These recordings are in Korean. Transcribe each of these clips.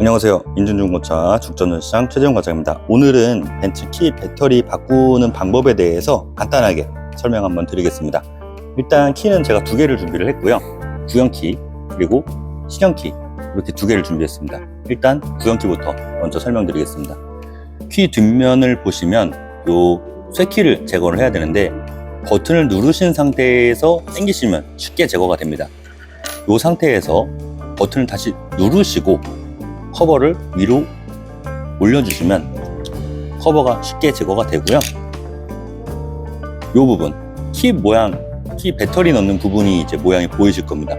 안녕하세요. 인준중고차 죽전전시장 최재형 과장입니다. 오늘은 벤츠 키 배터리 바꾸는 방법에 대해서 간단하게 설명 한번 드리겠습니다. 일단 키는 제가 두 개를 준비를 했고요. 구형키 그리고 신형키 이렇게 두 개를 준비했습니다. 일단 구형키부터 먼저 설명드리겠습니다. 키 뒷면을 보시면 요 쇠키를 제거를 해야 되는데 버튼을 누르신 상태에서 당기시면 쉽게 제거가 됩니다. 이 상태에서 버튼을 다시 누르시고 커버를 위로 올려주시면 커버가 쉽게 제거가 되고요. 이 부분 키 모양, 키 배터리 넣는 부분이 이제 모양이 보이실 겁니다.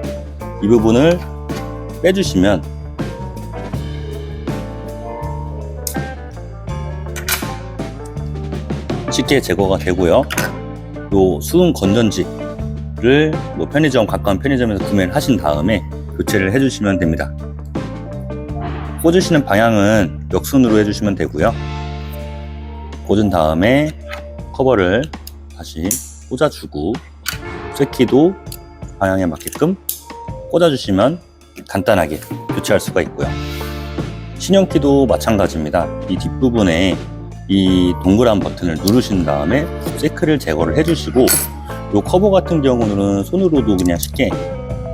이 부분을 빼주시면 쉽게 제거가 되고요. 요 수은 건전지를 뭐 편의점 가까운 편의점에서 구매를 하신 다음에 교체를 해주시면 됩니다. 꽂으시는 방향은 역순으로 해주시면 되고요. 꽂은 다음에 커버를 다시 꽂아주고 쇠키도 방향에 맞게끔 꽂아주시면 간단하게 교체할 수가 있고요. 신형키도 마찬가지입니다. 이 뒷부분에 이 동그란 버튼을 누르신 다음에 세크를 제거를 해주시고 이 커버 같은 경우는 손으로도 그냥 쉽게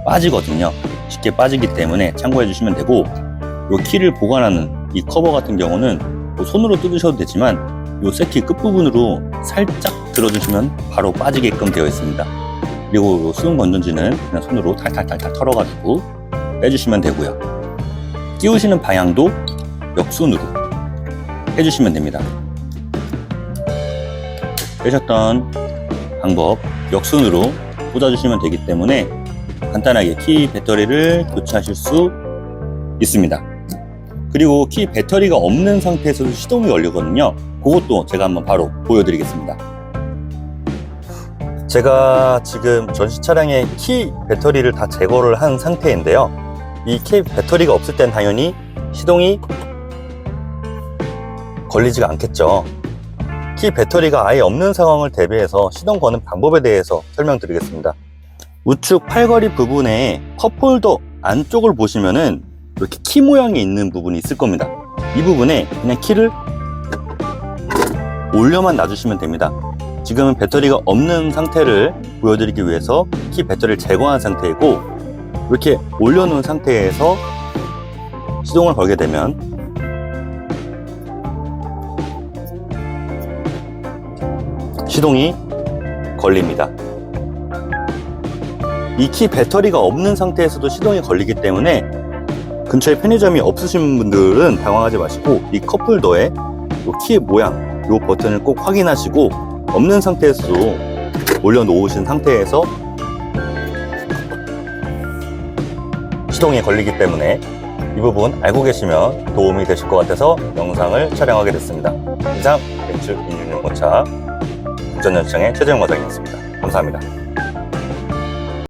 빠지거든요. 쉽게 빠지기 때문에 참고해 주시면 되고 이 키를 보관하는 이 커버 같은 경우는 뭐 손으로 뜯으셔도 되지만 이 세키 끝부분으로 살짝 들어주시면 바로 빠지게끔 되어 있습니다. 그리고 요 수은 건전지는 그냥 손으로 탈탈탈탈 털어가지고 빼주시면 되고요. 끼우시는 방향도 역순으로 해주시면 됩니다. 빼셨던 방법 역순으로 꽂아주시면 되기 때문에 간단하게 키 배터리를 교체하실 수 있습니다. 그리고 키 배터리가 없는 상태에서도 시동이 걸리거든요. 그것도 제가 한번 바로 보여드리겠습니다. 제가 지금 전시 차량의 키 배터리를 다 제거를 한 상태인데요. 이 키 배터리가 없을 땐 당연히 시동이 걸리지가 않겠죠. 키 배터리가 아예 없는 상황을 대비해서 시동 거는 방법에 대해서 설명드리겠습니다. 우측 팔걸이 부분에 컵홀더 안쪽을 보시면은 이렇게 키 모양이 있는 부분이 있을 겁니다. 이 부분에 그냥 키를 올려만 놔주시면 됩니다. 지금은 배터리가 없는 상태를 보여드리기 위해서 키 배터리를 제거한 상태이고 이렇게 올려놓은 상태에서 시동을 걸게 되면 시동이 걸립니다. 이 키 배터리가 없는 상태에서도 시동이 걸리기 때문에 근처에 편의점이 없으신 분들은 당황하지 마시고 이 컵홀더에 키 모양, 이 버튼을 꼭 확인하시고 없는 상태에서도 올려놓으신 상태에서 시동이 걸리기 때문에 이 부분 알고 계시면 도움이 되실 것 같아서 영상을 촬영하게 됐습니다. 이상 벤츠 인준용고차 국전연시장의 최재형 과장이었습니다. 감사합니다.